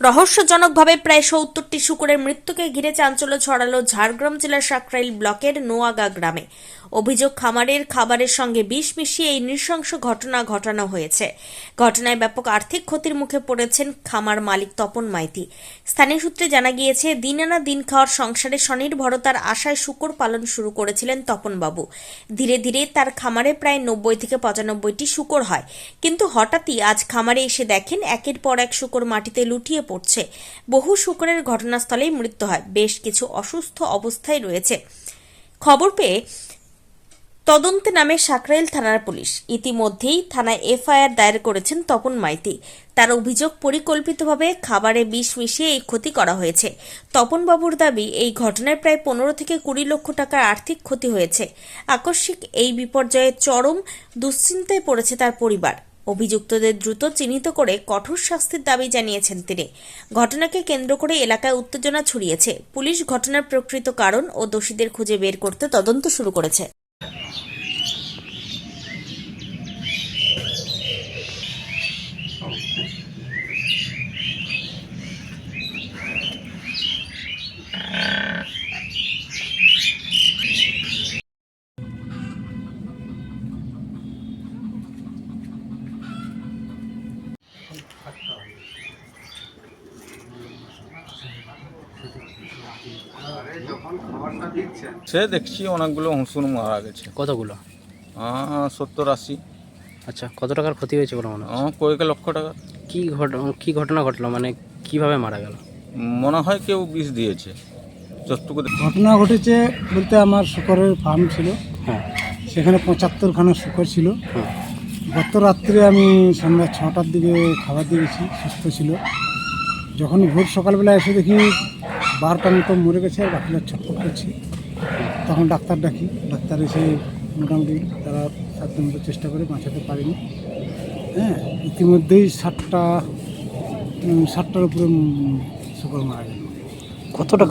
রহস্যজনকভাবে প্রায় সত্তরটি শুকুরের মৃত্যুকে ঘিরে চাঞ্চল্য ছড়ালো ঝাড়গ্রাম জেলার সাকরাইল ব্লকের নোয়াগা গ্রামে। অভিযোগ, খামারের খাবারের সঙ্গে বিষ মিশিয়ে এই নৃশংস ঘটনা ঘটানো হয়েছে। ঘটনায় ব্যাপক আর্থিক ক্ষতির মুখে পড়েছেন খামার মালিক তপন মাইতি। স্থানীয় সূত্রে জানা গিয়েছে, দিন আনা দিন খাওয়ার সংসারে স্বনির্ভরতার আশায় শুকর পালন শুরু করেছিলেন তপনবাবু। ধীরে ধীরে তার খামারে প্রায় নব্বই থেকে পঁচানব্বইটি শুকর হয়। কিন্তু হঠাৎই আজ খামারে এসে দেখেন, একের পর এক শুকর মাটিতে লুটিয়ে পড়ছে। বহু শুকরের ঘটনাস্থলেই মৃত্যু হয়। বেশ কিছু অসুস্থ অবস্থায় রয়েছে। খবর পেয়ে তদন্তে নামে সাকরাইল থানার পুলিশ। ইতিমধ্যেই থানায় এফআইআর দায়ের করেছেন তপন মাইতি। তার অভিযোগ পরিকল্পিতভাবে খাবারে বিষ মিশিয়ে এই ক্ষতি করা হয়েছে। তপন বাবুর দাবি, এই ঘটনায় প্রায় পনেরো থেকে কুড়ি লক্ষ টাকার আর্থিক ক্ষতি হয়েছে। আকস্মিক এই বিপর্যয়ে চরম দুশ্চিন্তায় পড়েছে তার পরিবার। অভিযুক্তদের দ্রুত চিহ্নিত করে কঠোর শাস্তির দাবি জানিয়েছেন তিনি। ঘটনাকে কেন্দ্র করে এলাকায় উত্তেজনা ছড়িয়েছে। পুলিশ ঘটনার প্রকৃত কারণ ও দোষীদের খুঁজে বের করতে তদন্ত শুরু করেছে। সে দেখছি অনেকগুলো হুঁসুর মারা গেছে। কতগুলো? সত্তর আশি। আচ্ছা কত টাকার ক্ষতি হয়েছে বলে মনে হয় কয়েক লক্ষ টাকা। কি ঘট কি ঘটনা ঘটলো? মানে কীভাবে মারা গেল? মনে হয় কেউ বিষ দিয়েছে। যতটুকু ঘটনা ঘটেছে বলতে আমার শুকরের ফার্ম ছিল। হ্যাঁ। সেখানে পঁচাত্তরখানা শুকর ছিল। গত রাত্রে আমি সন্ধ্যা ছটার দিকে খাবার দিয়েছি সুস্থ ছিল। যখন ভোর সকালবেলা এসে দেখি বারোটার মতো মরে গেছে আর বাকিরা ছটফট করছি তখন ডাক্তার ডাকি ডাক্তার এসে মোটামুটি তারা সাধ্য মতো চেষ্টা করে বাঁচাতে পারেনি। হ্যাঁ ইতিমধ্যেই ষাটটা ষাটটার উপরে শুকর মারা গেল। কত টাকা